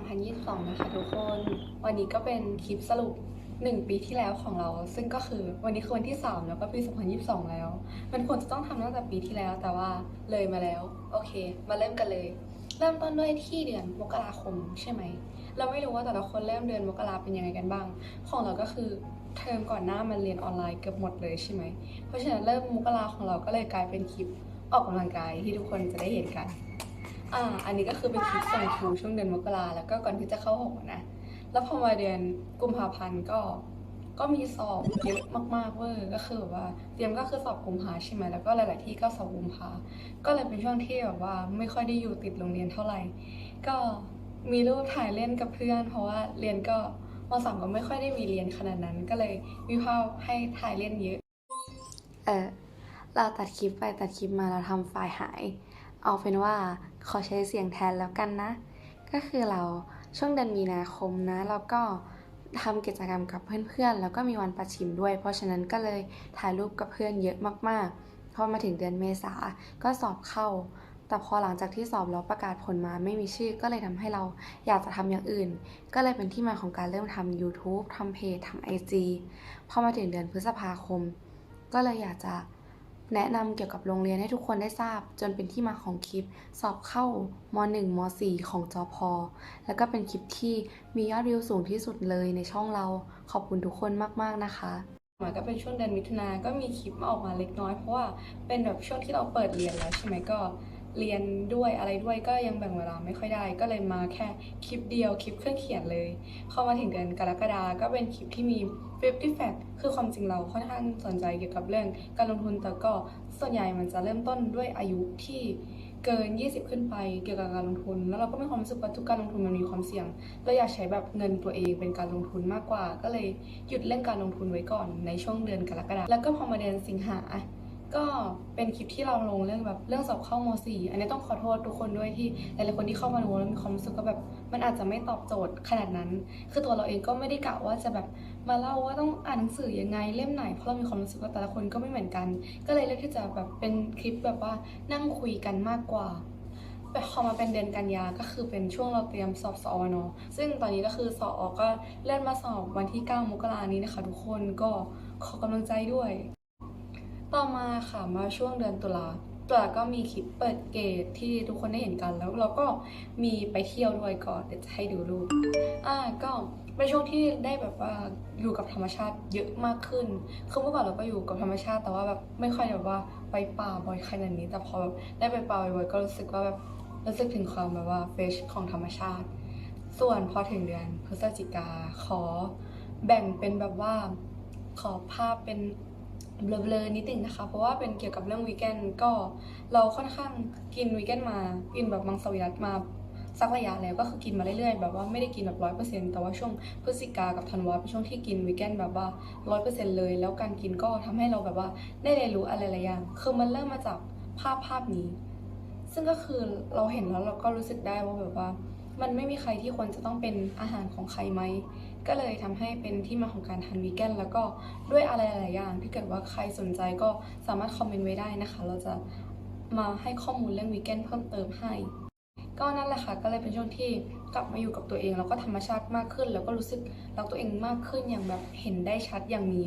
2022 นะคะทุกคน วันนี้ก็เป็นคลิปสรุป 1 ปีที่แล้วของเรา ซึ่งก็คือวันนี้คือวันที่ 3 แล้วก็ปี 2022 แล้ว มันควรจะต้องทำตั้งแต่ปีที่แล้วแต่ว่าเลยมาแล้ว โอเค มาเริ่มกันเลย เริ่มต้นด้วยที่เดือนมกราคมใช่ไหม เราไม่รู้ว่าแต่ละคนเริ่มเดือนมกราเป็นยังไงกันบ้าง ของเราก็คือเทอมก่อนหน้ามันเรียนออนไลน์เกือบหมดเลยใช่ไหม เพราะฉะนั้นเริ่มมกราของเราก็เลยกลายเป็นคลิปออกกำลังกายที่ทุกคนจะได้เห็นกัน อ่าอันนี้ก็คือเป็นคลิปส่งครูช่วงเดือนมกราแล้วก็ก่อนที่จะเข้าหกอนะ แล้วพอมาเดือนกุมภาพันธ์ก็ก็มีสอบเยอะมากๆเวอร์ก็คือแบบว่าเตรียมก็คือสอบกุมภาใช่ไหมแล้วก็หลาย ๆ ที่ก็สอบกุมภาก็เลยเป็นช่วงที่แบบว่าไม่ค่อยได้อยู่ติดโรงเรียนเท่าไหร่ ก็มีรูปถ่ายเล่นกับเพื่อน เพราะว่าเรียนก็มสามก็ไม่ค่อยได้มีเรียนขนาดนั้น ก็เลยมีภาพให้ถ่ายเล่นเยอะ เออเราตัดคลิปไปตัดคลิปมาเราทำไฟล์หาย เอาเป็นว่า ขอใช้เสียงแทนแล้วกันนะ ก็คือเราช่วงเดือนมีนาคมนะแล้วก็ทำกิจกรรมกับเพื่อนๆ แล้วก็มีวันประชิมด้วย เพราะฉะนั้นก็เลยถ่ายรูปกับเพื่อนเยอะมากๆ พอมาถึงเดือนเมษาก็สอบเข้า แต่พอหลังจากที่สอบแล้วประกาศผลมาไม่มีชื่อ ก็เลยทำให้เราอยากจะทำอย่างอื่น ก็เลยเป็นที่มาของการเริ่มทำ YouTube ทำเพจทำ IG พอมาถึงเดือนพฤษภาคม ก็เลยอยากจะ แนะนำเกี่ยวกับโรงเรียนให้ทุกคนได้ทราบ จนเป็นที่มาของคลิป สอบเข้าม1ม4ของจอพอ แล้วก็เป็นคลิปที่มียอดวิวสูงที่สุดเลยในช่องเรา ขอบคุณทุกคนมากๆนะคะมาก็เป็นช่วงเดือนมิถุนาก็มีคลิปมาออกมาเล็กน้อยเพราะว่าเป็นแบบช่วงที่เราเปิดเรียนแล้วใช่ไหมก็ เรียนด้วยอะไรด้วยก็ยังแบ่งเวลาไม่ค่อยได้ ก็เลยมาแค่คลิปเดียวคลิปเครื่องเขียนเลยเข้ามาถึงเดือนกรกฎาก็เป็นคลิปที่มี50 fact คือความจริงเราค่อนข้างสนใจเกี่ยวกับเรื่องการลงทุนแต่ก็ส่วนใหญ่มันจะเริ่มต้นด้วยอายุที่เกิน 20 ขึ้นไปเกี่ยวกับการลงทุน แล้วเราก็มีความรู้สึกว่าทุกการลงทุนมันมีความเสี่ยงเราอยากใช้แบบเงินตัวเองเป็นการลงทุนมากกว่า ก็เลยหยุดเล่นการลงทุนไว้ก่อนในช่วงเดือนกรกฎาคมแล้วก็พอมาเดือนสิงหา ก็เป็นคลิปที่เราลงเรื่องแบบเรื่องสอบเข้าม .4 อันนี้ต้องขอโทษทุกคนด้วยที่หลายๆคนที่เข้ามาดูแล้วมีความรู้สึกว่าแบบมันอาจจะไม่ตอบโจทย์ขนาดนั้น คือตัวเราเองก็ไม่ได้กะว่าจะแบบมาเล่าว่าต้องอ่านหนังสือยังไงเล่มไหนเพราะเรามีความรู้สึกว่าแต่ละคนก็ไม่เหมือนกัน ก็เลยเลือกที่จะแบบเป็นคลิปแบบว่านั่งคุยกันมากกว่าแต่พอมาเป็นเดือนกันยาก็คือเป็นช่วงเราเตรียมสอบสอวนาะซึ่งตอนนี้ก็คือสอก็เลื่อนมาสอบวันที่ 9 มกรานี้นะคะ ทุกคนก็ขอกำลังใจด้วย ต่อมาค่ะมาช่วงเดือนตุลาตุลาก็มีคลิปเปิดเกตที่ทุกคนได้เห็นกันแล้วเราก็มีไปเที่ยวด้วยก่อนเดี๋ยวจะให้ดูรูปอ่าก็เป็นช่วงที่ได้แบบว่าอยู่กับธรรมชาติเยอะมากขึ้น คือเมื่อก่อนเราก็อยู่กับธรรมชาติแต่ว่าแบบไม่ค่อยแบบว่าไปป่าบ่อยขนาดนี้ แต่พอแบบได้ไปป่าบ่อยๆก็รู้สึกว่าแบบรู้สึกถึงความแบบว่าเฟชของธรรมชาติ ส่วนพอถึงเดือนพฤศจิกาขอแบ่งเป็นแบบว่าขอภาพเป็น เบลอๆนิดนึงนะคะ เพราะว่าเป็นเกี่ยวกับเรื่องวีแกนก็เราค่อนข้างกินวีแกนมา กินแบบมังสวิรัตมาสักระยะแล้วก็คือกินมาเรื่อยๆ แบบว่าไม่ได้กินแบบร้อยเปอร์เซ็นต์แต่ว่าช่วงพฤศจิกากับธันวาเป็นช่วงที่กินวีแกนแบบว่าร้อยเปอร์เซ็นต์เลย แล้วการกินก็ทำให้เราแบบว่าได้เรียนรู้อะไรหลายอย่างคือมันเริ่มมาจากภาพภาพนี้ ซึ่งก็คือเราเห็นแล้วเราก็รู้สึกได้ว่าแบบว่า มันไม่มีใครที่ควรจะต้องเป็นอาหารของใครไหม ก็เลยทำให้เป็นที่มาของการทานวีแกนแล้วก็ด้วยอะไรหลายอย่างที่เกิดว่าใครสนใจก็สามารถคอมเมนต์ไว้ได้นะคะ เราจะมาให้ข้อมูลเรื่องวีแกนเพิ่มเติมให้ ก็นั่นแหละค่ะก็เลยเป็นช่วงที่กลับมาอยู่กับตัวเองแล้วก็ธรรมชาติมากขึ้น แล้วก็รู้สึกรักตัวเองมากขึ้นอย่างแบบเห็นได้ชัดอย่างมี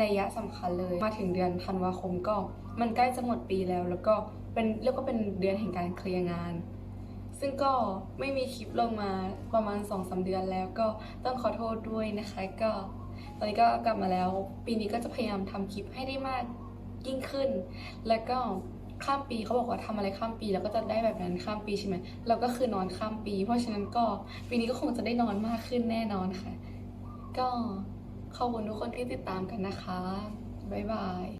นัยยะสำคัญเลย มาถึงเดือนธันวาคมก็ มันใกล้จะหมดปีแล้ว แล้วก็เป็นเรียกว่าเป็นเดือนแห่งการเคลียร์งาน ซึ่งก็ไม่มีคลิปลงมาประมาณ2อสเดือนแล้วก็ต้องขอโทษด้วยนะคะก็ตอนนี้ก็กลับมาแล้ว ปีนี้ก็จะพยายามทำคลิปให้ได้มากยิ่งขึ้น แล้วก็ข้ามปีเขาบอกว่าทำอะไรข้ามปีแล้วก็จะได้แบบนั้นข้ามปีใช่ไหมเราก็คือนอนข้ามปี เพราะฉะนั้นก็ปีนี้ก็คงจะได้นอนมากขึ้นแน่นอนค่ะ ก็ขอบคุณทุกคนที่ติดตามกันนะคะบ๊ายบาย